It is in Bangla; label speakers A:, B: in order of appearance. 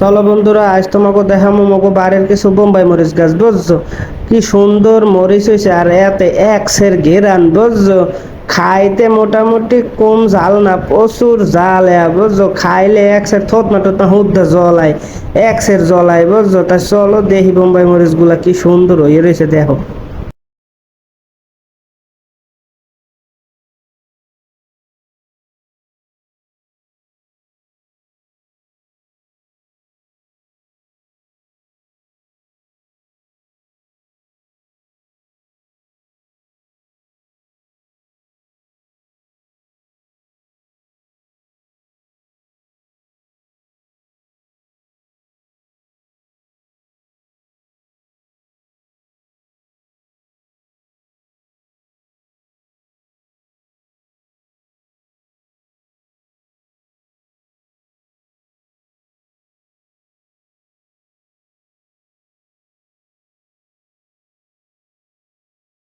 A: চলো বন্ধুরা, আজ তোমাকে দেখামো মগো বাড়ির কিছু বোম্বাই মরিচ গাছ, বুঝছ? কি সুন্দর মরিচ হয়েছে আর এতে একসের ঘেরান বুঝছ? খাইতে মোটামুটি কম জাল না, প্রচুর জাল বুঝছ? খাইলে একসের থত না টত না হুদ্দা জলায় একসের জলায় বুঝছ? তা চলো দেখি বোম্বাই মরিচগুলা কি সুন্দর হয়ে রয়েছে দেখো।